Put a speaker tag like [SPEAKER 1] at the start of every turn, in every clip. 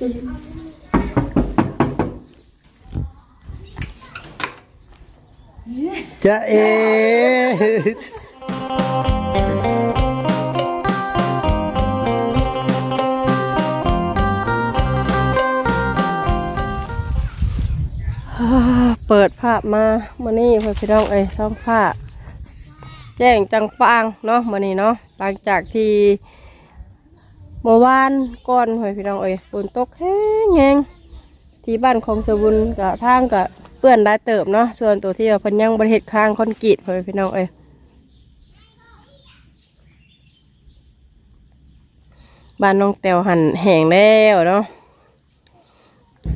[SPEAKER 1] จะเอ
[SPEAKER 2] เปิดภาพมามื่อนี้เพื่อพี่น้องเอ้ยช่องภาแจ้งจังปางเนาะมื่อนี้เนาะหลังจากที่ เมื่อวานก่อนเพื่อนพี่น้องเอ้ยฝนตกแห้งแห้งที่บ้านของสบุญกับทางกับเปื้อนได้เติบเนาะส่วนตัวที่ว่าเพิ่นยังบริเหตุค้างคอนกรีตเพื่อนพี่น้องเอ้ยบ้านน้องแตวหันแห้งแล้วเนาะ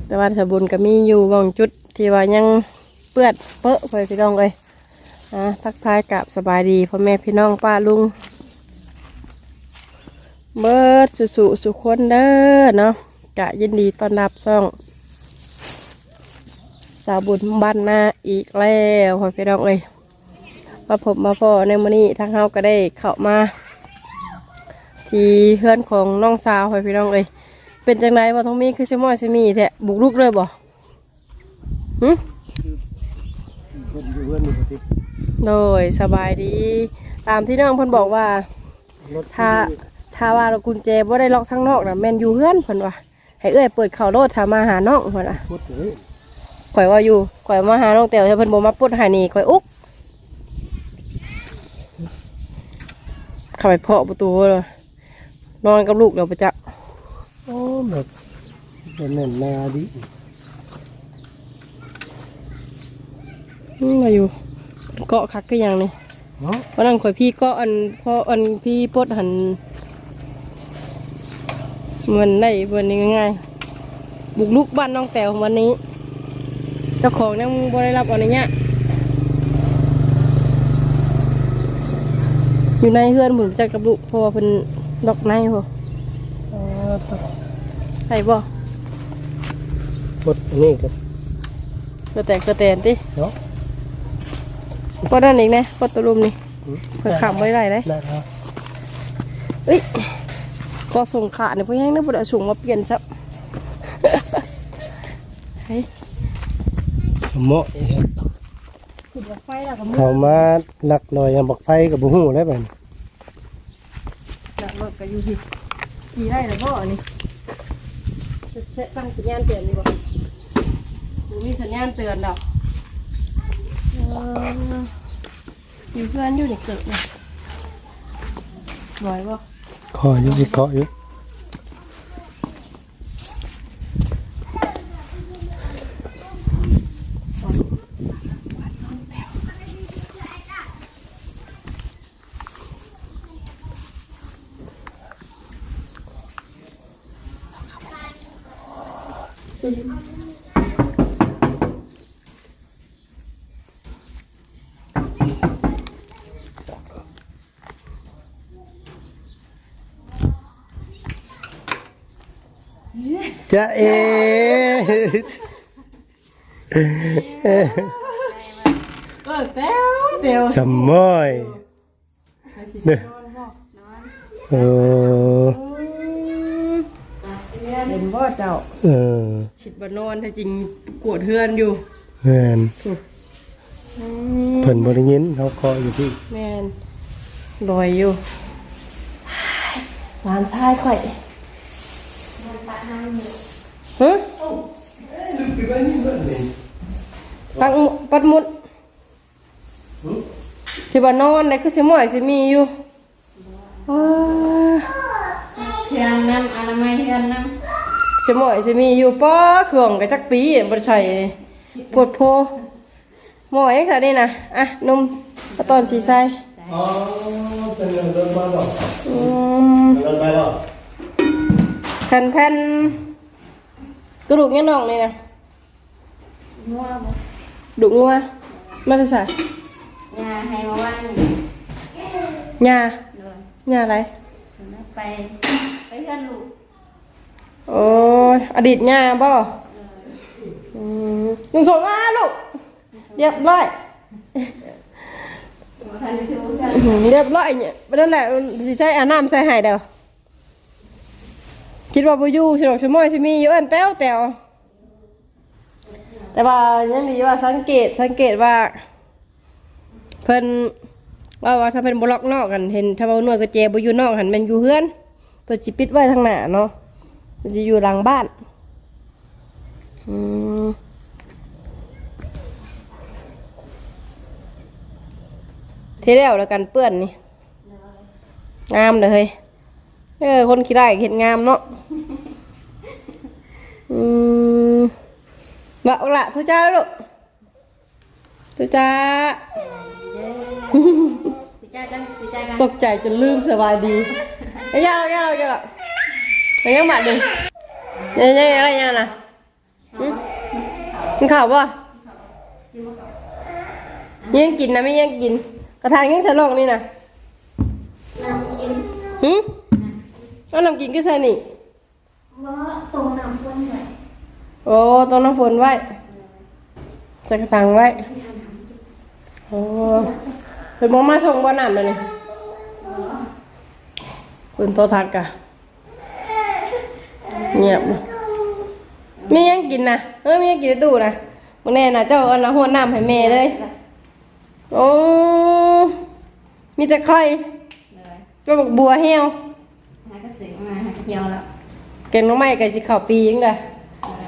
[SPEAKER 2] แต่ว่าสบุญก็มีอยู่บางจุดที่ว่ายังเปื้อนเปอะไปพี่น้องเลยอ่าทักทายกับสบายดีพ่อแม่พี่น้องป้าลุง เบิดสุสุสุขคนเด้อเนาะกะยินดีต้อนรับซ่อง สาวบุญบ้านนาอีกแล้วพ่อพี่น้องเอ้ยมาพบมาพ่อในมื้อนี้ทางเฮาก็ได้เข้ามา ที่เพื่อนของน้องสาวพ่อพี่น้องเอ้ยเป็นจังไรว่าท้องมีคือชิมอยชิมีแท้บุกรุกเลยบ่หึ
[SPEAKER 1] เพิ่นอยู่เพิ่นอยู่ที่
[SPEAKER 2] โดยสบายดี ตามที่น้องเพิ่นบอกว่า
[SPEAKER 1] รถ
[SPEAKER 2] ถ้า ถ้าว่ากุญแจบ่ได้ล็อกทั้งนอกน่ะแม่นอยู่เฮือนเพิ่นว่าให้เอ้อยเปิดเข้าโลดถ้ามาหาน้องเพิ่นน่ะ
[SPEAKER 1] พุทธเลย
[SPEAKER 2] ข่อยว่าอยู่ข่อยมาหาน้องแต่วเพิ่นบ่มาปุดให้นี่ข่อยอุกเข้าไปเคาะประตูเลยนอนกับลูกเดี๋ยวไปจัก
[SPEAKER 1] โอ้แบบเป็นแน่นนาดิ
[SPEAKER 2] อืมมาอยู่เกาะคักคือหยังนี่
[SPEAKER 1] เนาะ
[SPEAKER 2] วันนั้นข่อยพี่ก็อันพออันพี่ปลดหัน มันได้วันนี้ง่ายๆบุกลุกบ้านน้องแต๋ววันนี้ เจ้าของยังบ่ได้รับอนุญาตอยู่ในเฮือนผมจักกับลูกเพราะว่าเพิ่นล็อกในพอ
[SPEAKER 1] เออ
[SPEAKER 2] ใช่บ่
[SPEAKER 1] พุทธนี่ก็
[SPEAKER 2] กระแตกกระแตนติ
[SPEAKER 1] เนาะ
[SPEAKER 2] พอด้านอีกนะพอตัวรุมนี่เพิ่นขับไว้ได้เลย
[SPEAKER 1] ได้ครับ
[SPEAKER 2] เอ้ย ก็ส่งขาเนี่ยเพราะยังนึกว่าเอาส่งมาเปลี่ยนซับเฮ้ย
[SPEAKER 1] เหมาะอีกครับ
[SPEAKER 2] ขุดไฟแล้วก็มื
[SPEAKER 1] เขามาหลักลอยยังบักไฟกับบุหูแล้วบัดนี้
[SPEAKER 2] จากรถก็อยู่ที่ขี่ได้แล้วพ่ออันนี้จะเซตตั้งสัญญาณเตือนดีกว่าดูมีสัญญาณเตือนดอกเอ่ออยู่เพื่อนอยู่ในเกิดเลยไหวบ่
[SPEAKER 1] คออยู่ที่เกาะอยู่ จะเอ
[SPEAKER 2] เออเต้วเตว
[SPEAKER 1] สมอยเนี่ยเออ
[SPEAKER 2] เห็นบ่เจ้า
[SPEAKER 1] เออ
[SPEAKER 2] คิดว่านอนแต่จริงกวดเฮือนอยู่
[SPEAKER 1] แม่นเพิ่นบ่ได้ยินเขาเคาะอยู่ที่
[SPEAKER 2] แมนลอยอยู่หลานชายข่อย ฮะปังปัดมุดที่บ้านนอนเลยคือสิหมอยสิมีอยู่อ้า
[SPEAKER 3] เครื่องน้ำอนามัยเครื่องน้
[SPEAKER 2] สิหมอยสิมีอยู่ป้อเครื่องกระจักปีบ่ได้ใช่ปวดโพหมอยยังไงนี่นะอะนุ่มเอาตอนสีใส่
[SPEAKER 1] อ๋อเป็นเรื่องบ้านบ่
[SPEAKER 2] อืม
[SPEAKER 1] เรื่องไปบ่
[SPEAKER 2] แผ่นแผ่น กระดูกยังน่องนี่นะำ
[SPEAKER 3] งัวบ่
[SPEAKER 2] ดุงัวไม่ได้ใส่
[SPEAKER 3] ยาให้มาว่าง
[SPEAKER 2] หญ้า
[SPEAKER 3] โดย
[SPEAKER 2] หญ้าอะไร
[SPEAKER 3] ไปไปเพื่อนลูก
[SPEAKER 2] โอ้ยอดีตหญ้าบ่อืมหนึ่งสองมาลูก เรียบร้อย
[SPEAKER 3] มาทันไปดูเพื่อน
[SPEAKER 2] อื้อหือเรียบร้อยเนี่ยไม่นั่นแหละสิใช้อาบน้ำใส่ให้เดียว คิดว่าบ่อยู่ฉลองชมอยสิมีอยู่เอิ้นแต้วแต้วแต่ว่ายังดีว่าสังเกตสังเกตว่า เพิ่นว่าว่าถ้าเป็นบล็อกนอกกันเห็นถ้าว่าหน่วยกระเจบ่อยู่นอกหันมันอยู่เฮือนเพิ่นสิปิดไว้ทางหน้าเนาะมันสิอยู่หลังบ้านอืมที่แล้วแล้วกันเปื้อนนี่งามเลยเฮ้ย เออ คนขี้ได้เห็นงามเนาะอืมบะละทุจ้าลูกทุจ้า
[SPEAKER 3] พี่จ้ากันพี่จ้ากัน
[SPEAKER 2] ตกใจจนลืมสบายดีไอ้ยาเรายาเรายาเราไปยังบัดดิยังยังอะไรยังน่ะหึกินข้าวป่ะยังกินนะไม่ยังกิน กระทางยังฉลองนี่นะ
[SPEAKER 3] น้ำกิน
[SPEAKER 2] หึ เอาน้ำกินก็ใส่นี่
[SPEAKER 3] ว่าตรงน้ำฝนเลย
[SPEAKER 2] โอ้ต้องน้ำฝนไว้ใส่กระถางไว้โอ้เป็นมองมาส่งบ่อน้ำเลยนี่ปืนโทรทัศน์กะเงียบเลยมียังกินนะเออมียังกินในตู้นะมึงแน่นะเจ้าเอาน้ำหัวน้ำให้แม่เลยโอ้มีแต่ไข่
[SPEAKER 3] เลย
[SPEAKER 2] ก็บอกบัวเหี่ยว
[SPEAKER 3] แล้ว ก็ซื้อมาเหี่ยวแล้ว
[SPEAKER 2] แกงหน้องไม้ไก่สิเข่าปียังไง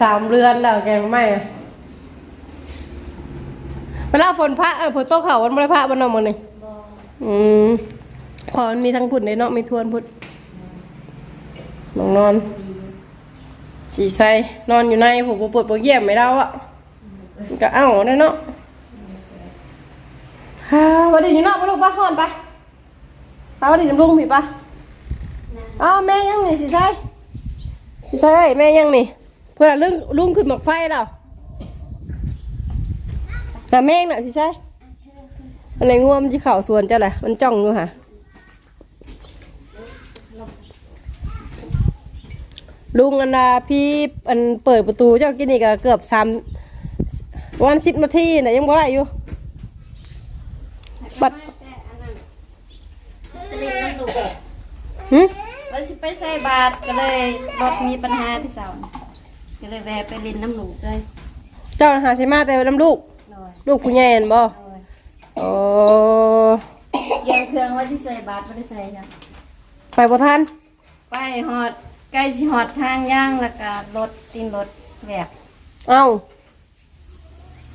[SPEAKER 2] สามเรือนแล้วแกงหน้องไม้อะเวลาฝนพระเออฝนตกเขาวันบริพระวันนอมันนี่
[SPEAKER 3] บอ
[SPEAKER 2] อืมพอมันมีทั้งพุ่นในเนาะมีทวนพุ่นนอนนอน
[SPEAKER 3] ดี
[SPEAKER 2] สีใสนอนอยู่ในผมปวดปวดเยี่ยมไม่ได้อะมันก็เอ้าได้เนาะฮ่าวันนี้อยู่นอกไปลูกป้าหอนไปป้าวันนี้น้ำลุงพี่ป้าเอ้าแม่ยังนี่สีใสสีใสเอ้ยแม่ยังนี่เพื่อนลุงลุงขึ้นหมอกไฟแล้วแต่แม่งน่ะสีใสอะไรง่วมที่เข่าสวนเจ้าแหละมันจ้องอยู่ค่ะลุงอันดาพี่อันเปิดประตูเจ้ากินนี่ก็เกือบสามวันสิบนาทีน่ะยังบ่ได้อยู่บัด
[SPEAKER 3] แต่อันนั้นจะเล่นน้ำลูก
[SPEAKER 2] หึ
[SPEAKER 3] แล้ว สิไปใส่บาตรก็เลยรถมีปัญหาที่เสาก็เลยแวะไปเล่นน้ำลูกเลย
[SPEAKER 2] เจ้าหาสิมาแต่น้ำลูก
[SPEAKER 3] เลย
[SPEAKER 2] ลูกผู้ใหญ่เห็นบ่
[SPEAKER 3] เลย
[SPEAKER 2] โอ้
[SPEAKER 3] เกี่ยวเครื่องว่าสิใส่บาตรไม่ได้ใส่จ้ะ
[SPEAKER 2] ไปบ่ทัน
[SPEAKER 3] ไปหอดใกล้สิหอดทางย่างแล้วก็รถตีนรถแหวก
[SPEAKER 2] เอ้า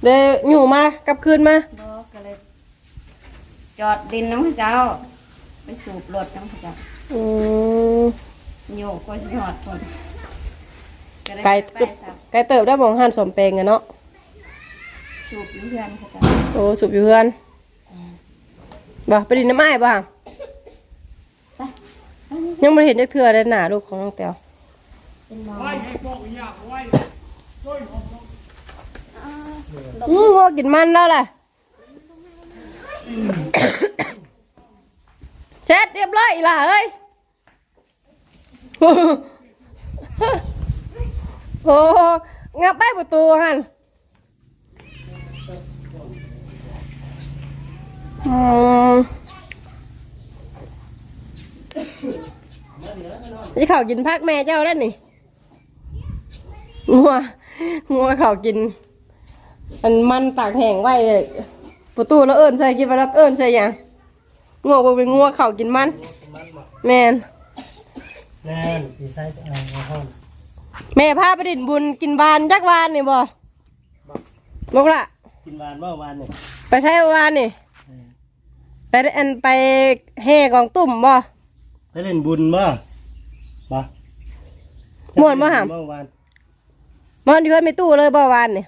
[SPEAKER 2] เดี๋ยวอยู่มากลับคืนมา
[SPEAKER 3] บอกก็เลย จอดดินน้ำพระเจ้า ไปสูบรถน้ำพระเจ้า
[SPEAKER 2] อืม
[SPEAKER 3] โยกก็สิหอดคนก็เลย
[SPEAKER 2] ไกล
[SPEAKER 3] ไป
[SPEAKER 2] ตึบ
[SPEAKER 3] สับ
[SPEAKER 2] ไกลเติบได้มองหันสมเปงกันเนาะ
[SPEAKER 3] สูบอยู่เพื่อนพระเจ้า
[SPEAKER 2] โอ้สุบอยู่เพื่อนบ่ไปดินน้ำไม้บ่ห่าง
[SPEAKER 3] ไปอันนี้
[SPEAKER 2] ยังไม่เห็นจักเทื่อเลยหน้าลูกของน้องแต้ว
[SPEAKER 3] เป็นหมอ
[SPEAKER 2] อืมงัวกินมันแล้วแหละเช็ดเรียบร้อยอีหล่ะเอ้ย โอ้งับไปประตูหันอืมจะเขากินพักแม่เจ้าได้นี่งัวงัวเขากิน อันมันตากแห้งไว้ประตูแล้วเอิญใส่กินไปแล้วเอิญใส่ยังงัวบ่เป็นงัวเขากินมัน แมน
[SPEAKER 4] น่นสีไซส์อ่าห้อง
[SPEAKER 2] แม่พาไปดินบุญกินวานจักวานนี่บ่บอกละ
[SPEAKER 4] กินหวานเมื่อวานเนี่ย
[SPEAKER 2] ไปใช้วานนี่ไปอันไปแห่กองตุ่มบ่
[SPEAKER 4] ไปเล่นบุญบ่บ่
[SPEAKER 2] ม่วนบ่หาม
[SPEAKER 4] เมื่อวาน
[SPEAKER 2] มันอยู่กันไม่ตู้เลยบ่วานนี่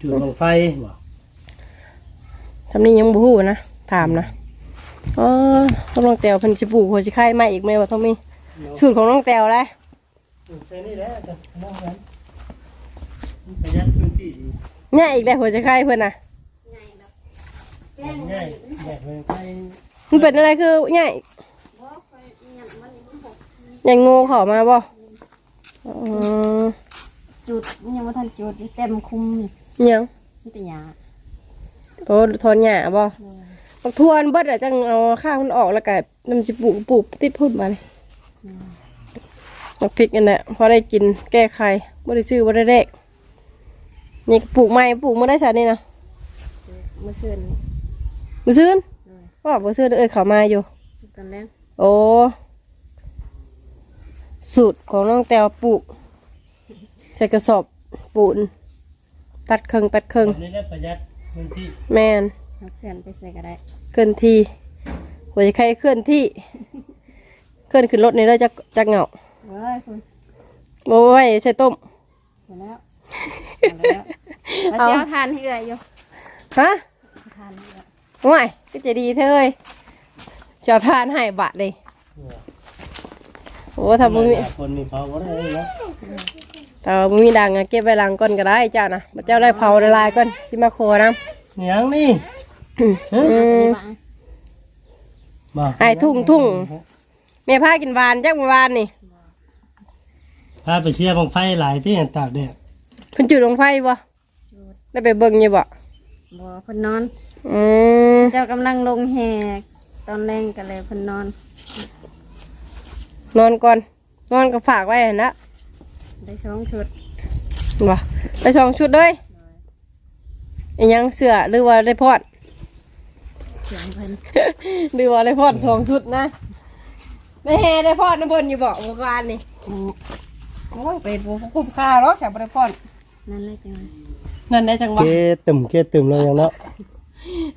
[SPEAKER 4] จุดลงไฟบ่
[SPEAKER 2] ทำนี้ยังบ่ฮู้นะถามนะ อ๋อต้องน้องแตวเพิ่นสิปลูกหัวสิไข่มาอีกแม่ว่าต้องมี สูตรของน้องแตวเลย
[SPEAKER 4] ใช่นี่แหละแต่น้องนั้นประหยัดพื้นที่ดี
[SPEAKER 2] เนี่ยอีกแล้วหัวสิไข่เพิ่นน่ะ
[SPEAKER 4] ง่ายง่ายแบบเลยไฟ
[SPEAKER 2] มันเป็นอะไรคือใหญ่ใหญ่งูเข้ามาบ่อ๋อ
[SPEAKER 3] จุดยังว่าท่านจุดอยู่เต็มคุมนี่
[SPEAKER 2] อิหยัง
[SPEAKER 3] มิตรยา
[SPEAKER 2] โอ้ทอนหญ้าบ่ บักทวนเบิดอะจังเอาข้าวมันออกแล้วก็นำสิปลูกปลูกติดพุ่นมาเลยมักพริกนั่นแหละพอได้กินแก้ไขบ่ได้ชื่อบ่ได้เด็กนี่ก็ปลูกใหม่ปลูกมาได้ชานี่นะ
[SPEAKER 3] มื้อซื่น
[SPEAKER 2] บ่ซื้อนว่าบ่ซื้อนเอ้ยเขามาอยู่
[SPEAKER 3] ตอนแรก
[SPEAKER 2] โอ้สูตรของน้องแตวปลูกใส่กระสอบปูน ตัดครึ่งตัดครึ่ง
[SPEAKER 4] แบบนี้ได้ประหยัดพื้นที่
[SPEAKER 2] แมน
[SPEAKER 3] เอาเขื่อนไปใส่ก็ได้
[SPEAKER 2] เคลื่อนที่หัวใจใครเคลื่อนที่ เคลื่อนขึ้นรถนี่แล้วจะจะเหงา
[SPEAKER 3] เว้ยคุณ
[SPEAKER 2] บ่ไว้ใส่ต้ม
[SPEAKER 3] เห็นแล้วเอาแล้วแล้วสิเอาทานให้เอื้อยอยู่
[SPEAKER 2] ฮะ
[SPEAKER 3] ทานให้เอื้อย
[SPEAKER 2] ห่วยก็จะดีเท่เลยเจ้าทานให้บาทเลยโอ้ถ้าบ่มี
[SPEAKER 4] คนมีเขาก็ได้เนาะ
[SPEAKER 2] ถ้าบ่มีดังอะเก็บไว้หลังก่อนก็ได้เจ้านะบ่เจ้าได้เผาละลายก่อนสิมาโคนะ
[SPEAKER 4] เหนียงนี่
[SPEAKER 2] อืม
[SPEAKER 4] มา
[SPEAKER 2] ไอ้ทุ่งทุ่ง แม่พากินหวานจักเมื่อวานนี่
[SPEAKER 4] พาไปเชียร์บังไฟหลายที่เห็นตากแดด
[SPEAKER 2] เพิ่นจุดลงไฟบ่ได้ไปเบิ่งอยู่บ่
[SPEAKER 3] บ่เพิ่นนอน
[SPEAKER 2] อืม
[SPEAKER 3] เจ้ากำลังลงแหกตอนแรงก็เลยเพิ่นนอน
[SPEAKER 2] นอนก่อนนอนก็ฝากไว้หั่นนะ
[SPEAKER 3] ได้ช่องชุด
[SPEAKER 2] บ่ไปสองชุดเลยอีหยังเสื้อหรือว่าได้พอด
[SPEAKER 3] เสียงเพิ่น
[SPEAKER 2] หรือว่าได้พอดสองชุดนะได้แฮได้พอดน้ำเพิ่นอยู่บ่เมื่อวานนี่โอ้ยไปบ่คุ้มค่าหรอกแซ่บ่ได้พอด
[SPEAKER 3] นั่นเลยจังหวะ
[SPEAKER 2] นั่นได้จังหวะ
[SPEAKER 4] เกตึมเกตึมแล้วอย่างเนาะ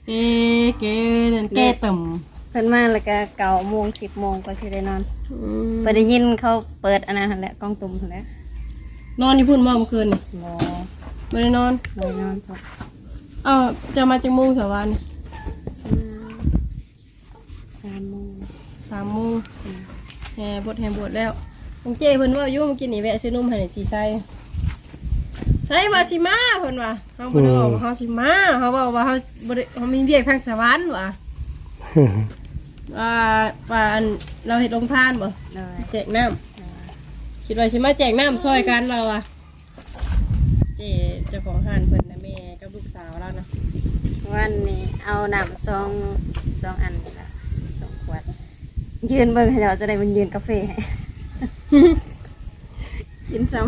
[SPEAKER 2] เอ๊ะเก๋นั่นเก๋ต่ำ
[SPEAKER 3] เพิ่นมาแล้วก็เก้าโมงสิบโมงก็สิได้นอน
[SPEAKER 2] อืม
[SPEAKER 3] ไปได้ยินเขาเปิดอันนั้นหั่นแหละกล้องตุ่มหั่นแหละ
[SPEAKER 2] นอนอยู่พุ่นบ่เมื่อคืนนี่
[SPEAKER 3] บ่
[SPEAKER 2] บ่ได้นอน
[SPEAKER 3] บ่ได้นอนพอ
[SPEAKER 2] เอ้าจะมาจังโมงสวรรค์
[SPEAKER 3] สามโมง
[SPEAKER 2] สามโมงแห่บทแห่บทแล้วผมเจ้เพิ่นว่าอยู่เมื่อกี้นี่แวะซื้อนมให้หน่อยสิใส่ใส่ว่าสิมาเพิ่นว่าเฮาบ่ได้บอกว่าเฮาสิมาเขาบอกว่าเฮาบ่ได้เฮามีเวียกทางสวรรค์ว่ะว่าว่าอันเราเฮ็ดโรงทานบ่
[SPEAKER 3] เลย
[SPEAKER 2] แจกน้ำคิดว่าสิมาแจกน้ำซอยกันเราอะเจ้เจ้าของห้านเพิ่นนะแม่กับลูกสาวเรานะ
[SPEAKER 3] วันนี้เอาน้ำซองซองอันนี่ละสองขวด ยืนเบิ่งให้เราจะได้มันยืนกาแฟให้ กินซ้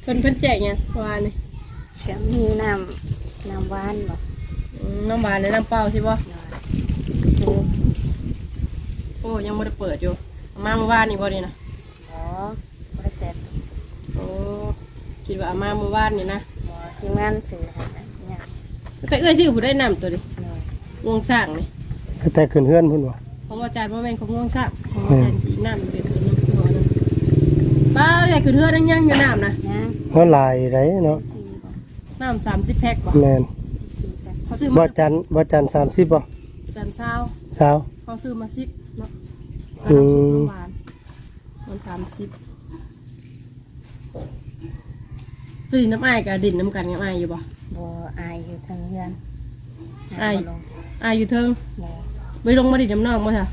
[SPEAKER 2] เพิ่นเพิ่นแจกหยังว่านี่ำ
[SPEAKER 3] ก็มีน้ำน้ำหวานบ่
[SPEAKER 2] อืมน้ำหวานและน้ำเปล่าสิบ่
[SPEAKER 3] โอ้
[SPEAKER 2] โอ้ยังไม่ได้เปิดอยู่เอามาเมื่อวานนี่บ่นี่นะ
[SPEAKER 3] อ๋อบ่ได้เสร็จ
[SPEAKER 2] โอ้คิดว่าเอามาเมื่อวานนี่นะ
[SPEAKER 3] บ่ทีมงานสื่อให้นะเนี่ย
[SPEAKER 2] แต่เอ้ยชื่อผู้ได้นำตัวดิ
[SPEAKER 3] เลย
[SPEAKER 2] งวงสร้างนี่
[SPEAKER 4] แต่ขึ้นเฮือนพุ่นบ่
[SPEAKER 2] ของอาจารย์ว่าแม่นของงวงสร้างของอาจารย์สีน้ำเป็นคืนน้ำหัวนึงป้าใหญ่ขึ้นเฮือนั่งยังอยู่น้ำนะ
[SPEAKER 3] นะ
[SPEAKER 4] เพราะหลายไรเนาะ
[SPEAKER 3] สี่บ่
[SPEAKER 2] น้ำสามสิบแพ็คบ่
[SPEAKER 4] แมน
[SPEAKER 3] สี่กัน
[SPEAKER 2] เขาซื้อ
[SPEAKER 4] บ่
[SPEAKER 2] มา
[SPEAKER 4] จันบ่จันสามสิบบ่
[SPEAKER 2] สันเช้า
[SPEAKER 4] สาว
[SPEAKER 2] เขาซื้อมาสิบเนาะ
[SPEAKER 4] อื
[SPEAKER 2] น้ำซุป
[SPEAKER 4] ม
[SPEAKER 2] น้ำหวานมันสามสิบคือดินน้ำอ้ายกับดินน้ำกันกับอ้ายอยู่บ่
[SPEAKER 3] บ่อายอยู่ทางเฮือน
[SPEAKER 2] อาย
[SPEAKER 3] บ่ลง
[SPEAKER 2] อ้ายอยู่เทิง
[SPEAKER 3] บ่
[SPEAKER 2] ไปลงมาดินน้ำนอกบ่จ้ะ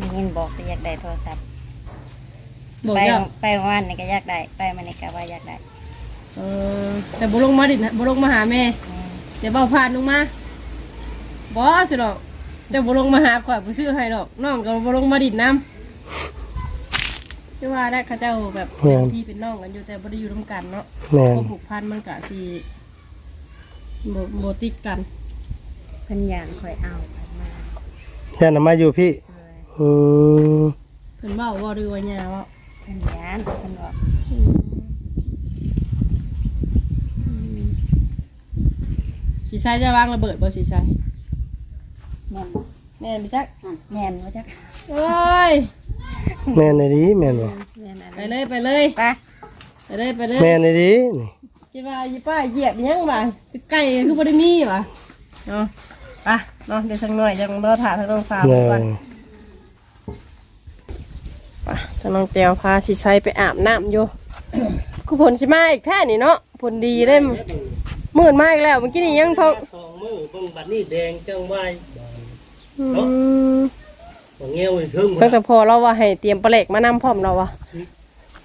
[SPEAKER 3] บ่มียินบอกก็อยากได้โทรศัพท์
[SPEAKER 2] บอก
[SPEAKER 3] ไป
[SPEAKER 2] เจ้า
[SPEAKER 3] ไปวันนี่ก็อยากได้ ไปมันนี่ก็ว่าอยากได้
[SPEAKER 2] เออแต่บุลงมาดินะบุลงมาหาแม่
[SPEAKER 3] อืม
[SPEAKER 2] เดี๋ยวเบาผ่านลงมาบอสิดอกเดี๋ยวบุลงมาหาข่อยผู้ซื้อให้ดอกน้องก็บุลงมาดินน้ำที่ว่าได้เข้าเจ้าแบบเป็นพี่เป็นน้องกันอยู่แต่บ่ได้อยู่ร่วมกันเนาะ
[SPEAKER 4] แมน
[SPEAKER 2] ก็ผูกพันมันกะสีโบโบติดกัน
[SPEAKER 3] เพิ่นอยากคอยเอาไปมา
[SPEAKER 4] ยันน่ะมาอยู่พี่
[SPEAKER 3] เลย
[SPEAKER 4] อืม
[SPEAKER 2] เพิ่นเว่าว่าดือว่าหยาว่า
[SPEAKER 3] เพิ่นยานเพิ่นบอก
[SPEAKER 2] สีใสจะวางระเบิดบ่สีใส
[SPEAKER 3] แม่น
[SPEAKER 2] แม่นไปจัก
[SPEAKER 3] นั่นแม่นว่าจัก
[SPEAKER 2] โอ้ย
[SPEAKER 4] แมนในดีแมนบ่
[SPEAKER 3] แม่นอัน
[SPEAKER 2] ไป
[SPEAKER 3] นี้
[SPEAKER 2] เลยไปเลย
[SPEAKER 3] ไป
[SPEAKER 2] ไปเลยไปเลย
[SPEAKER 4] แมนในดีนี่
[SPEAKER 2] คิดว่าอีป้าเหยียบยังบ่าไก่คือบ่ได้มีบ่ะเนาะ ไปเนาะเดี๋ยวสักหน่อยจังรอถ่าทางน้องสาว
[SPEAKER 4] เล
[SPEAKER 2] ก่อน
[SPEAKER 4] ย
[SPEAKER 2] ไปทางน้องเตียวพาสิใช้ไปอาบน้ำอยู่คือผลสิมาอีกแค่นี้เนาะผลดีเลยมืดมากแล้วเมื่อกี้นี่ยังท้อง
[SPEAKER 4] สองมือเบิ่งบัดนี้แดงจังไว้
[SPEAKER 2] อืม
[SPEAKER 4] บ่เงี้ยวอีกครึ่ง
[SPEAKER 2] ตั้งแต่พอเราว่าให้เตรียมปลาเหล็กมานำพร้อมเราว่ะ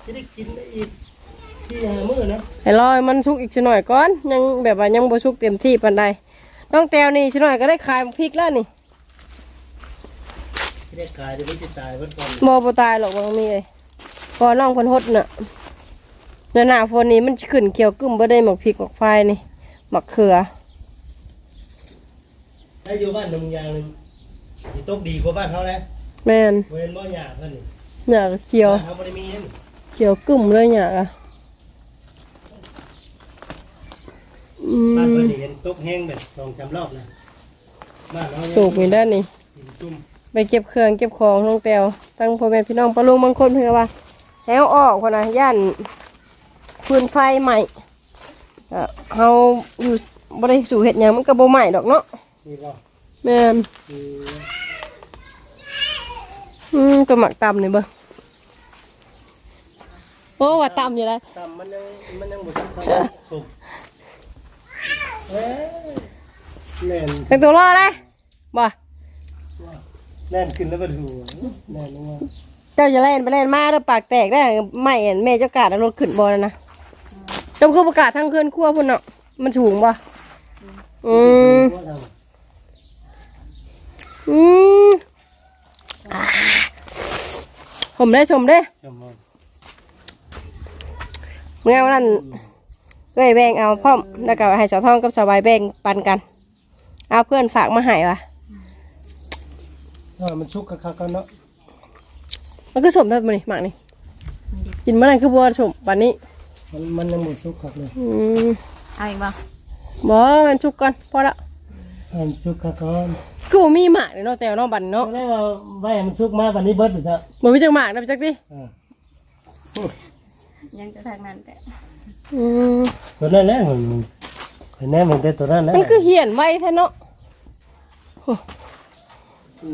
[SPEAKER 4] สิได้กินได้อีกสี่ห้ามื้อนะ
[SPEAKER 2] ให้รอให้มันสุกอีกสักหน่อยก่อนยังแบบว่ายังบ่สุกเต็มที่ปานใด น้องแตวนี่สักหน่อยก็ได้ขายพริกแล้วนี่
[SPEAKER 4] สิได้รียกกายเดี๋ยวมันจะตายเพิ่นก่อน
[SPEAKER 2] บ่บ่ตายหรอกบ่ต้องมีเอ้ยพอน้องเพิ่นหดน่ะหน้าหน้าฝนนี้มันสิขึ้นเขียวกึ้มบ่ได้หมักพริกหมักไฟนี่หมักเขือ
[SPEAKER 4] ถ้าอยู่บ้านหนึ่งอย่างหนึงสิตกดีกว่าบ้านเขานะ
[SPEAKER 2] แม่น
[SPEAKER 4] เว้นบ่หยาบเพิ่นนี่
[SPEAKER 2] หน้าก็เขียว
[SPEAKER 4] บ้านเขาบ่ได้มีนั่น
[SPEAKER 2] เขียวกึ่มเลยเนี่ยอะ
[SPEAKER 4] บ้าน
[SPEAKER 2] ม
[SPEAKER 4] เพิ่นนี่เห็นตกแห้งแบบสองสามรอบนะบ้านเขายัง
[SPEAKER 2] ปลูกมีด้านนี้
[SPEAKER 4] กินจุ่ม
[SPEAKER 2] ไปเก็บเครื่องเก็บของน้องแตวตั้งพ่อแม่พี่น้องปลาลุงบางคนเพื่อว่าแหวออกคนนะย่านฟืนไฟใหม่ก็เฮาอยู่บ่ได้สู่เห็ดหยังมันก็บ่ใหม่ดอกเนาะ
[SPEAKER 4] นี่บ่
[SPEAKER 2] แม่น
[SPEAKER 4] คือ
[SPEAKER 2] อืมก็หมักตำนี่เบิ่งโอ้ว่าตำอยู่แล้ว
[SPEAKER 4] ตำมันยังมันยังบ่สุกเท่าไหร่สุกเอ้ย แน่น
[SPEAKER 2] เป็นตัวรอเลยบ่
[SPEAKER 4] แน่นขึ้นแล้วก็ถูแน่นลงมา
[SPEAKER 2] เจ้าจะเล่นไปเล่นมาแล้วปากแตกได้ไม่เห็นแม่เจ้ากาดเอารถขึ้นบ่แล้วนะเจ้าคือประกาศทางเคลื่อนครัวพุ่นเนาะมันสูงบ่อืม
[SPEAKER 4] ว่าทำ
[SPEAKER 2] อืมอ่าผมได้ชมได้
[SPEAKER 4] จำบ่
[SPEAKER 2] เมื่อวันนั้น เอ้ยแบ่งเอาพ่อมแล้วก็ให้สาวทองกับสาวใบายแบ่งปันกัน เอาเพื่อนฝากมาให้ว่ะ
[SPEAKER 4] ถ้ามันชุกกะคักกันเนาะ
[SPEAKER 2] มันก็สมแบบนี้หมากนี่กินเมื่อไหร่คือบัวสมวันนี้
[SPEAKER 4] มันมันยังบ่สุกคักเลย
[SPEAKER 2] อืม
[SPEAKER 3] เอาอีกบ่
[SPEAKER 2] บอมันชุกกันพอละ
[SPEAKER 4] ถ้ามันชุกคักก่อน
[SPEAKER 2] กูมีหมากเลยเนาะแต่เอาเนาะบันเนาะ
[SPEAKER 4] เอาได้ว่าไว้ให้มันชุกมาบัดนี้เบิดอยู่จ้ะ
[SPEAKER 2] บ่มีจังหมากนะพี่จักดิ
[SPEAKER 4] อ่า
[SPEAKER 3] ยังจะทางนั้นแต่
[SPEAKER 2] อืม
[SPEAKER 4] ตัวนั้นแหละมันมันแน่มันแต่ตัวนั้นแหละ
[SPEAKER 2] มันคือเหียนไว้แท้เนาะ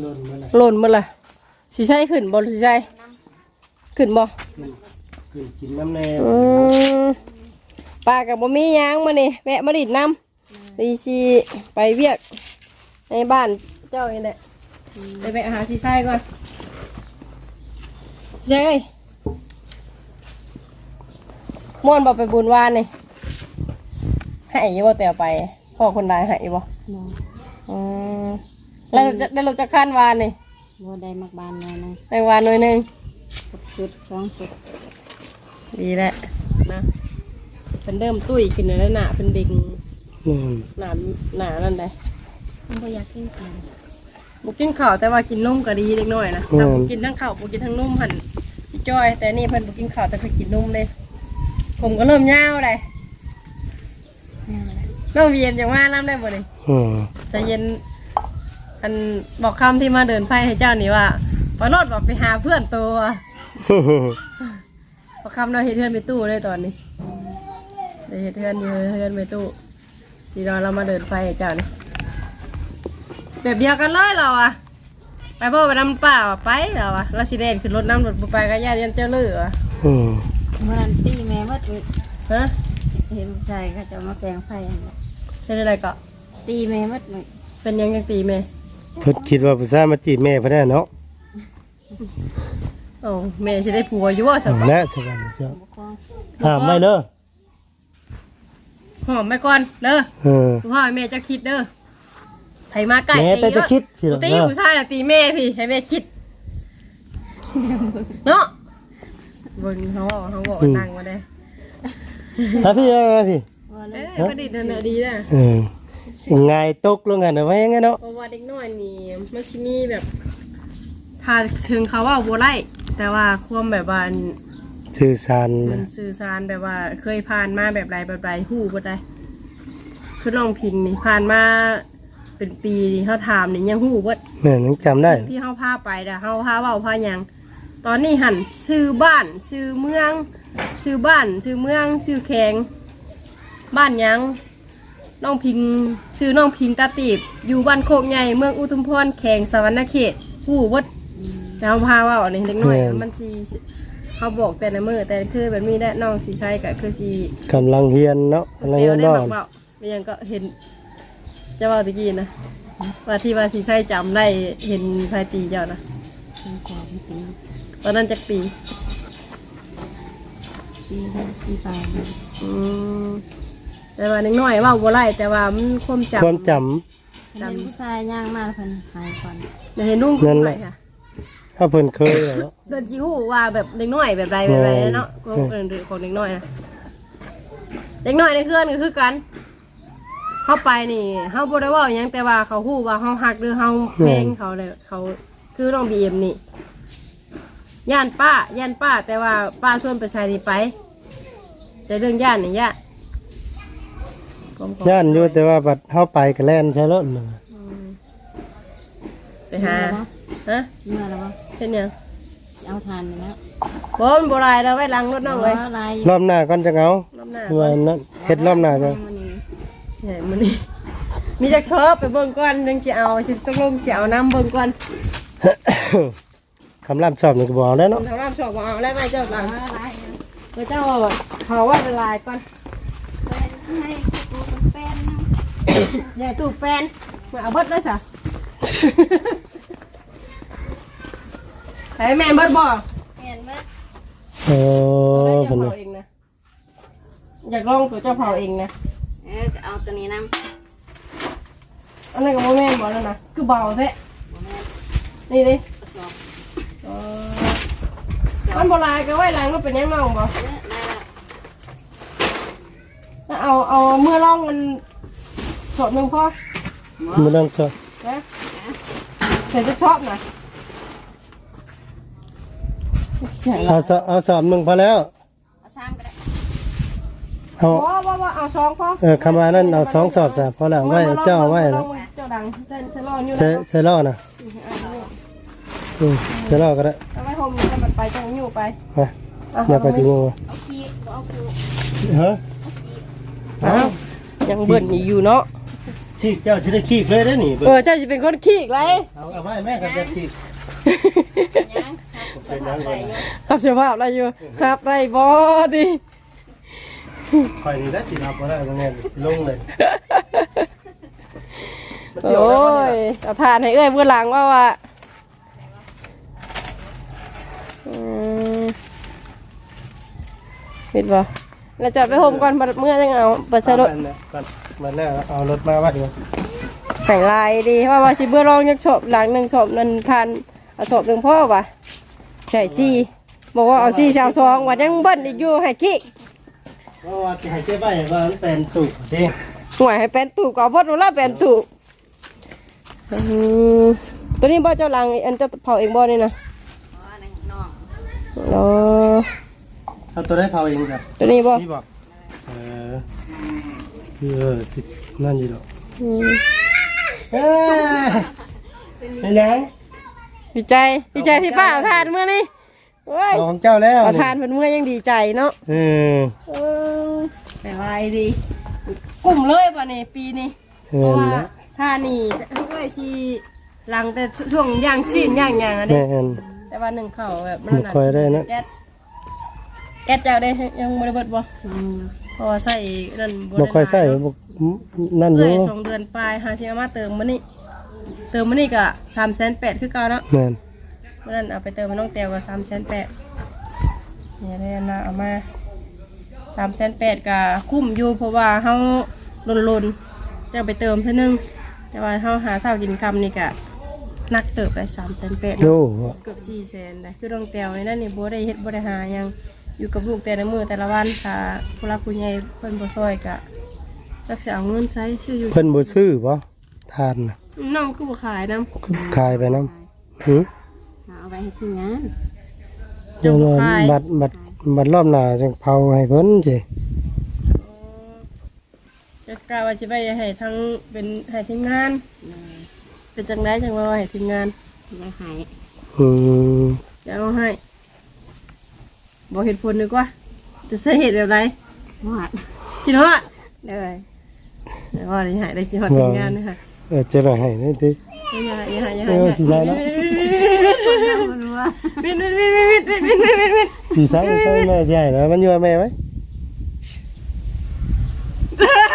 [SPEAKER 4] หล่นมาน่ะ
[SPEAKER 2] หล่นหมาละสิใช่ขึ้นบ่หรือสิใช่ขึ้นบ่
[SPEAKER 4] กินกินน้ำแน่
[SPEAKER 2] อืมปลากับบ่มีหยางมานี่แวะมาดิดน้ำดีสิไปเวียก ในบ้านเจ้าเองแหละไปไปหาสิใช่ก่อนสิใช่เอ้ย ม่วนบ่ไปบุญวานนี่ให้อยี่บ่แต่ไปพ่อคนใดให้บ่
[SPEAKER 3] บ่
[SPEAKER 2] อืมแล้วเราจะได้รถจะขั้นวานนี่
[SPEAKER 3] บ่ได้มักบานหน่อยหนึง
[SPEAKER 2] ในวานหน่อยหนึง
[SPEAKER 3] กับชุดสองชุด
[SPEAKER 2] ดีแหละนะเป็นเริ่มตุ้ยขึ้นแล้วหนาเป็นเด็ก
[SPEAKER 4] อืม
[SPEAKER 2] หนาหนานั่นเลย
[SPEAKER 3] มันบ่อยากกินกัน
[SPEAKER 2] บุกินข้าวแต่ว่ากินนมก็ดีเล็กน้อยนะถ้าบุกินทั้งข้าวบุกินทั้งนมหันพี่จ้อย แต่นี่เพิ่นบุกินข้าวแต่เพิ่นกินนมเลย ผมก็เริ่มยาวเลย
[SPEAKER 3] นี่แหละ
[SPEAKER 2] เริ่มเย็นอย่างว่าน้ำได้บ่เลย
[SPEAKER 4] อืม
[SPEAKER 2] ใจะเย็น อันบอกคำที่มาเดินไพ่ให้เจ้านี่ว่าปารถบอกไปหาเพื่อนตัวบอกคำเราเฮ็ดเพื่อนไปตู้เลยตอนนี้เดี๋ยวเฮ็ดเพื่อนอยู่เพื่อนไปตู้ที่เราเรามาเดินไฟให้เจ้านี่แบบเดียวกันเลยเราอะไปพ่อไปน้ำป่าว่ะไปเราอะเราสิเดนขึ้นรถน้ำรถบ่ไปก็ญาติยันเจ้าเลืออะ
[SPEAKER 4] อืม
[SPEAKER 3] เมื่อนั้นตีแม่หมดเลย
[SPEAKER 2] ฮะ
[SPEAKER 3] เห็นผู้ชายก็จะมาแปลงไฟอันนั้น
[SPEAKER 2] เป็นอะไรก็
[SPEAKER 3] ตีแม่หมดเลย
[SPEAKER 2] เป็นยังยังตีแม่
[SPEAKER 4] เพิ่นคิดว่าผู้ชายมาจีบแม่เพิ่นแน่เนาะ
[SPEAKER 2] โอ้แม่สิได้ผัวอยู่ว่าสั
[SPEAKER 4] เอา
[SPEAKER 2] ก
[SPEAKER 4] และสบายเจ้า
[SPEAKER 3] บ่กอง
[SPEAKER 4] ห้ามไม่เด้อ
[SPEAKER 2] หอมไปก่อนเด้อ
[SPEAKER 4] เออ
[SPEAKER 2] คุณพ่อให้แม่เจะคิดเด้อไผมาใกล้
[SPEAKER 4] แม่แต่จะคิดสิ
[SPEAKER 2] ป
[SPEAKER 4] หร
[SPEAKER 2] ก
[SPEAKER 4] อก
[SPEAKER 2] ติ
[SPEAKER 4] เด้อ
[SPEAKER 2] ผู้ชายน่ะตีแม่พี่ให้แม่คิดเนาะ เบิ่งเขาบอกเขาบอกว่านั่งมาได้
[SPEAKER 4] ถ้าพี่เอามาพี่
[SPEAKER 3] ว่าเล
[SPEAKER 2] เอ้
[SPEAKER 3] ย
[SPEAKER 2] ยก็ดีเถอะเนอะดีนะ
[SPEAKER 4] เออง่ายตกลงกันเอาไว้ยังไงเนาะ
[SPEAKER 2] เพราะว่าเด็กน้อยนี่มันสิมีแบบถ้าถึงเขาว่าบ่ไล่แต่ว่าความแบบว่า
[SPEAKER 4] สื่อสาร
[SPEAKER 2] มันสื่อสารแบบว่าเคยผ่านมาแบบไรแบบไรฮู้บ่ได้คือน้องพิงนี่ผ่านมาเป็นปีนี่เขาถามนี่ยังฮู้เบิด
[SPEAKER 4] แม่ยังจำได้
[SPEAKER 2] ที่เขาพาไปแต่เขาพาเว้าพาหยัง ตอนนี้หันชื่อบ้านชื่อเมืองชื่อบ้านชื่อเมืองชื่อแขงบ้านหยังน้องพิงชื่อน้องพิงตาตีบ อยู่บ้านโคกใหญ่เมืองอุทุมพรแขงสวรรณเขตผู้วัดจะเอาพาเว่าอันนี้เล็กน้อยมันสีเขาบอกแต่ในมือแต่คือแบบนี้แหละน้องสีใช้ก็คือสี
[SPEAKER 4] กำลังเฮียนเนาะกำลัง
[SPEAKER 2] แน
[SPEAKER 4] เฮี
[SPEAKER 2] วย
[SPEAKER 4] น
[SPEAKER 2] ได้
[SPEAKER 4] บ้า
[SPEAKER 2] หมักเบาไม่ยังก็เห็นจะเว่าตะกี้นะว่าที่ว่าสีใช้จำได้เห็นพายตีเจ้านะ
[SPEAKER 3] เป็นกองปี
[SPEAKER 2] ตอนนั้นจักปี
[SPEAKER 3] ปีปีปลาย
[SPEAKER 2] อืมแต่ว่าเล็กน้อยเว่าบ่ไรแต่ว่ามันความจำ
[SPEAKER 4] ความจ
[SPEAKER 3] เห็นผู้ชายย่างมาแล้วเพิ่นหายก่อน
[SPEAKER 2] เดี๋ยวเห็นนุ่ง
[SPEAKER 4] นั่น
[SPEAKER 2] ไห
[SPEAKER 4] แห
[SPEAKER 2] น
[SPEAKER 4] ละ
[SPEAKER 2] ค่ะ
[SPEAKER 4] ถ้าเพิ่นเคยแล้วเนาะ
[SPEAKER 2] เดินจีฮู้ว่าแบบเด็กน้อยแบบไรแบบไรเนาะ
[SPEAKER 4] เอ
[SPEAKER 2] ก็
[SPEAKER 4] อ
[SPEAKER 2] เออของเด็กน้อยนะเด็กน้อยในเคลื่อนก็คือกันเข้าไปนี่เฮาบ่ได้เว่าหยังแต่ว่าเขาฮู้ว่าเฮาฮักหรือเฮาเพลงเขาเลยเขาคือน้องบีเอ็มนี่ ย่านป้าย่านป้า แต่ว่าป้าชวนไปชายนี่ไป แต่เรื่องย่านนี่ย่านผมขอ
[SPEAKER 4] ย่านอยู่แต่ว่าบัดเฮาไปก็แล่นใช้รถมา
[SPEAKER 2] ไปหาฮะ
[SPEAKER 3] เมื่อแล้วบ่
[SPEAKER 2] เป็นหยัง
[SPEAKER 3] เอาทานนี่แล้ว
[SPEAKER 2] บ่มันบ่หลายแล้วไว้หลังรถน้องเลย
[SPEAKER 3] ลาย
[SPEAKER 4] รอบหน้าก่อนจะเอา
[SPEAKER 2] รอบหน้า
[SPEAKER 4] ว่านั้นเฮ็ดรอบหน้าจ้ะ
[SPEAKER 2] ใช่มันนี่มีจักชอบไปเบิ่งก่อนนึงสิเอาสิตกลงสิเอาน้ำเบิ่งก่อน
[SPEAKER 4] คำรามชอบนี่ก็บ่เอาแล้วเนาะ
[SPEAKER 2] ทางน้ำชอบบ่เอาแล้วแม่เจ้าหลังพระเจ้าว่าแบบเขาว่าเป็นลายก่อน
[SPEAKER 3] ให้กูเป็น
[SPEAKER 2] ใหญ่ตู้แป้นมาเอาเบิดได้ซะให้แม่เบิดบ่
[SPEAKER 3] เห็นมั้ย
[SPEAKER 4] เออ
[SPEAKER 2] เจ้า
[SPEAKER 4] เพิ่น
[SPEAKER 2] เผา
[SPEAKER 4] ว่า
[SPEAKER 2] เองนะอยากลองตัวเจ้าเผาเองนะ
[SPEAKER 3] เออเอาตัวนี้นำ
[SPEAKER 2] อันนั้นก็บ่แม่นบ่แล้วนะคือเบาแท้
[SPEAKER 3] บ่แม่
[SPEAKER 2] นี่ดิ
[SPEAKER 3] สอบ
[SPEAKER 2] เออ
[SPEAKER 3] สอ
[SPEAKER 2] มั
[SPEAKER 3] บ
[SPEAKER 2] นบ่ลายก็ไว้หลังมันเป็นยังน้องบ่
[SPEAKER 3] ได้แล้ว
[SPEAKER 2] เอาเอามือล่องมันสดหนึ่งพอ
[SPEAKER 4] บ่ต้องชอบ
[SPEAKER 2] นะเดี๋ยวจะชอบนะใช่
[SPEAKER 4] เอาสอบเอาสอบหนึงพอแล้ว
[SPEAKER 3] เอาซ้ำก็ได้
[SPEAKER 4] เอา
[SPEAKER 2] ว่าว่าว่าเอาซองพอ
[SPEAKER 4] เออคำว่านั้นเอาสองสอบจ้ะพอแล้วไว้เจ้าเอาไว้
[SPEAKER 2] แล้
[SPEAKER 4] แล้วว
[SPEAKER 2] เจ้าดังเจ้าเจ้ารออยู่
[SPEAKER 4] ใช้
[SPEAKER 2] แล้ว
[SPEAKER 4] ใช้ล่อน่ะ อืมใช้ล่อก็ได้
[SPEAKER 2] เอาไว้โฮมจะมันไปจังอยู่ไป
[SPEAKER 4] มาอย่าไปถึงงู
[SPEAKER 3] เอาขี้เอากู
[SPEAKER 4] ฮะ
[SPEAKER 2] อ้าวยังเบิ่นอีกอยู่เนาะ
[SPEAKER 4] ขี้เจ้าสิได้ขี้เคยได้อนี่เบิ่ง
[SPEAKER 2] เออเจ้าจะเป็นคนขี้อีกไร
[SPEAKER 4] เอาเอาไว้แม่กับแบบขี้
[SPEAKER 3] ยังสภาพใดอยู่
[SPEAKER 2] ขับเสียภาพอะไรอยู่ครับได้บอดี
[SPEAKER 4] คอยนี่ได้สิเอาบ่ได้บ่แน่ลงเลย
[SPEAKER 2] โอ้ยเอาทานให้เอ้ยเบื้องหลังว่าว่า อืมปิดบ่เราจะไปโฮมก่อนบัดเมื่อจังเอาบัดใช้รถ
[SPEAKER 4] เอาอันน่ะก่อนมาแล้วเอารถมาไว้ก่อน
[SPEAKER 2] แข่งลายดีเพราะว่าสิเบื่อลองยังชอบหลังหนึ่งชอบนั่นทานเอาชอบหนึ่งพ่อว่ะใช่สี่บอกว่าเอาสี่ชาวสองว่ายังเบิ้ลอีกอยู่ให้ขี้
[SPEAKER 4] เพราะว่าสิให้เจ๊ไว้ว่ามันเป็นสุกเด้
[SPEAKER 2] ห่วยให้เป็นถูกกว่าพดว่าเป็นถูกอืมตัวนี้บ่เจ้าหลังอันเจ้าเผาเองบ่นี่นะ
[SPEAKER 3] อ๋อนั่นน้อง
[SPEAKER 2] โอ้
[SPEAKER 4] เอาตัวได้เผาเองครับ
[SPEAKER 2] ตัวนี้บ่
[SPEAKER 4] นี่บอกเออเออสินั่นอยู่ดอก
[SPEAKER 2] อืม
[SPEAKER 4] เอ้ยเป็นยัง
[SPEAKER 2] ดีใจดีใจที่ป้าเอาทานเมื่อนี่โอ้ย
[SPEAKER 4] เอาของเจ้าแล้ว
[SPEAKER 2] เอาทานเป็นเมื่อยังดีใจเนาะ
[SPEAKER 4] เออ
[SPEAKER 2] เออเป็นไรดีกลุ่มเลยป่ะนี่ปีนี้
[SPEAKER 4] เอ
[SPEAKER 2] เพราะ
[SPEAKER 4] อ
[SPEAKER 2] ว่า
[SPEAKER 4] นะ
[SPEAKER 2] ถ้านี่เอ้ยชีหลังแต่ช่วงย่างซีนย่างอย่างอัน
[SPEAKER 4] แม่
[SPEAKER 2] นี้
[SPEAKER 4] น
[SPEAKER 2] แต่ว่าหนึ่งเข่าแบบ
[SPEAKER 4] บ่ค่อยได้นะ
[SPEAKER 2] แก๊สแก๊สเจ้าได้ยังบริเบิดบ่
[SPEAKER 3] อืม
[SPEAKER 2] เพราะว่าใส่นั่น
[SPEAKER 4] บ่ค่อยใส่บ่นั่นอ
[SPEAKER 2] เอ้
[SPEAKER 4] ยู่
[SPEAKER 2] ยสองเดือนปลายหาชิมาเติมมานี่เติมมานี่ก็สามแสนแปดคือเก่าเนาะ
[SPEAKER 4] แม่น
[SPEAKER 2] เมื่อนั้นเอาไปเติมมาน้องเตียวก็สามแสนแปดนี่เลยนะเอามาสามแสนแปดก็คุ้มอยู่เพราะว่าเฮาลนลนๆจะเอาไปเติมเท่านึงแต่ว่าเฮาหาเช้ากินคำนี่ก็ นักเติบเลยสามแสนแปด
[SPEAKER 4] โอ้
[SPEAKER 2] เกือบสี่แสนเลยคือน้องเตียวนี่นั่นนี่บ่ได้เฮ็ดบ่ได้หาหยังอยู่กับลูกแต่ละมือแต่ละวันถ้าผู้รักผู้ใหญ่เพิ่นบ่ซอยก็จักสิเอาเงินใช้ซื้ออยู่
[SPEAKER 4] เพิ่นบ่ซื้อบ่ทานน่ะ
[SPEAKER 2] น้องก็บ่ขายนํ
[SPEAKER 4] ขายไปนำหือ
[SPEAKER 3] เอาไว้ให้ทีมงาน
[SPEAKER 2] เจ้าบ่ขาย
[SPEAKER 4] บัตรบัตรบัตรรอบหน้าจังเผาให้เพิ่นสิ
[SPEAKER 2] จะกล่าวว่าสิไปให้ทั้งเป็นให้ทีมงาน เป็นจังไดจังว่าให้ทีมงาน
[SPEAKER 3] ได้หาย
[SPEAKER 4] อืม
[SPEAKER 2] จะเอาให้บอกเหตุผลดีกว่าจะใช้เหตุแบบไร
[SPEAKER 3] หอด
[SPEAKER 2] คิดฮอดเลยเดี๋ยวว่าจะหายได้คิดฮอดทีมงานนะคะ
[SPEAKER 4] เออจะได้ให้นี่ติ
[SPEAKER 2] อย่าอย่าอย่า
[SPEAKER 4] เออสิได้แล้ว
[SPEAKER 3] มันว่า
[SPEAKER 2] วินวินวินวินวินวินวินวินวิน
[SPEAKER 4] สิใส่ใส่แม่สิให้แล้วมันอยู่กับแม่ไว้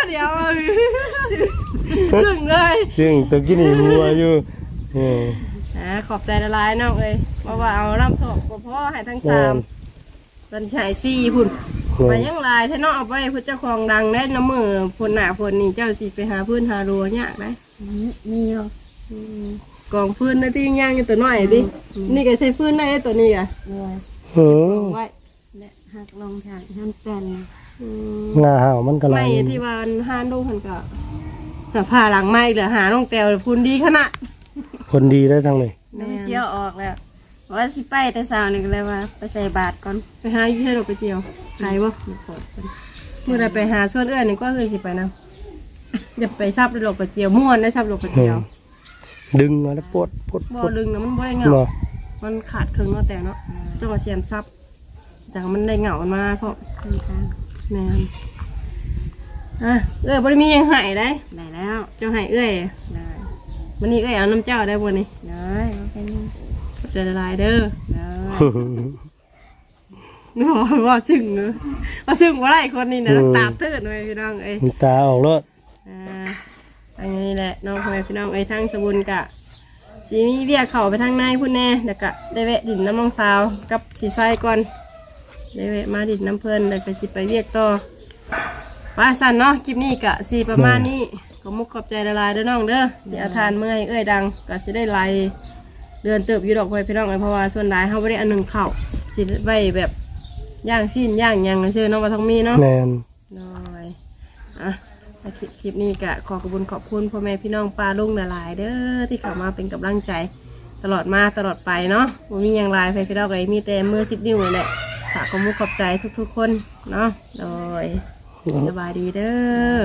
[SPEAKER 2] เดี๋ยวมาถึงเลย
[SPEAKER 4] ซึ่งตัวกินนี่มัวอยู่เออ
[SPEAKER 2] อ่าขอบใจละลายน้องเอ้ยเพราะว่าเอาน้ำสอบกับพ่อให้ทั้ง
[SPEAKER 4] แม่
[SPEAKER 2] สาม
[SPEAKER 4] น
[SPEAKER 2] ตอนฉายสี่พุ่น
[SPEAKER 4] แม่
[SPEAKER 2] ไป
[SPEAKER 4] น
[SPEAKER 2] ยังลายถ้าน้องเอาไปเพื่อเจ้าของดังได้น้ำมือพนหนาพนนี่เจ้าสิไปหาพื้นหารัวเนี่ยากได้
[SPEAKER 3] มีอยู่
[SPEAKER 2] อืมกองฟืนนะที่ย่างอยู่ตัวน้อยดินี่ก็ใส่ฟืนได้เด้อตัวนี้อะ
[SPEAKER 3] เลย
[SPEAKER 4] อืม
[SPEAKER 2] ไว้
[SPEAKER 3] และหักลงทางห้ามแป้นนะ
[SPEAKER 2] อืม
[SPEAKER 4] งาเห่ามันก็ไหล
[SPEAKER 2] ไม่ที่ว่าห้านดูหันก็แต่ผ้าหลังไม้เหลือหาน้องแตวพูนดีขนาด
[SPEAKER 4] คนดีได้ทั้งเลย
[SPEAKER 3] น้ำเจียวออกแล้วว่าสิไปแต่เช้านี่ก็เลยว่า ไปใส่บาตรก่อน
[SPEAKER 2] ไปหาอยู่ให้ดอกกระเจียวขายบ่
[SPEAKER 3] มีโปรดเพิ่น
[SPEAKER 2] เมื่อใดไปหาชวนเอื้อนนี่ก็เคยสิไปนะอย่าไปชับดอกกระเจียวม่วนได้ชับดอกกระเจียว
[SPEAKER 4] ดึงมาแล้วปวดปวด
[SPEAKER 2] บ่
[SPEAKER 4] ปวด
[SPEAKER 2] ลึงนะมันบ่ได้เหงา
[SPEAKER 4] เนาะ
[SPEAKER 2] มันขาดครึ่งเนาะแต่เนาะจังหวะเสียมซับจังมันได้เหงามันมาเพราะ
[SPEAKER 3] ขึ้นทาง
[SPEAKER 2] แม่นอะเอ้ยบ่ได้มีหยังให้ได้
[SPEAKER 3] ได้แล้ว
[SPEAKER 2] เจ้าให้เอ้ย
[SPEAKER 3] ได้
[SPEAKER 2] วันนี้เอ้ยเอาน้ำเจ้าได้บ่นี่
[SPEAKER 3] เลยว่าเป็น
[SPEAKER 2] ขอบใจละลายเด้อ
[SPEAKER 3] เลย
[SPEAKER 2] นึกว่าว่าซึ้งเนอะว่าซึ้งบ่ได้คนนี้นะตาตื้นไว้พี่น้องเอ้ย
[SPEAKER 4] มันตาออกแล้ว
[SPEAKER 2] อ่าอันนี้แหละน้องพ่อแม่พี่น้องเอ้ยทางสบุญกะสีมีเวียกเข้าไปทางในพุ่นแน่แล้วก็ได้แวะดินน้ำมองสาวกับสีไส้ก่อน ได้แวะมาดินน้ำเพลินแล้วก็จิไปเวียกต่อไป้าสันเนาะคลิปนี้กะสีประมาณนี้ขอมุกขอบใจละลายเด้อน้องเด้อเดี๋ยวทานเมื่อยเอ้ยดังก็สิได้ไล่เดือนเติบอยู่ดอกพ่อแม่พี่น้องเอ้ยเพราะว่าส่วนหลายเขาไม่ได้อันหนึ่งเข่าวสิไว้แบบย่างสิ้นย่างหยังเชื่อน้องว่าต้องมีเนาะ
[SPEAKER 4] แมน
[SPEAKER 2] น้อยอะคลิปคลิปนี้ก็ขอขอบคุณขอบคุณพ่อแม่พี่น้องปลาลุงหลายๆเด้อที่เข้ามาเป็นกำลังใจ ตลอดมาตลอดไปเนาะบ่มีอย่างไรไปพี่น้องเลยมีแต่มือสิบนิ้วนี่แหละ ฝากขมุขอบใจทุกๆคนเนาะโดยสบายดีเด้อ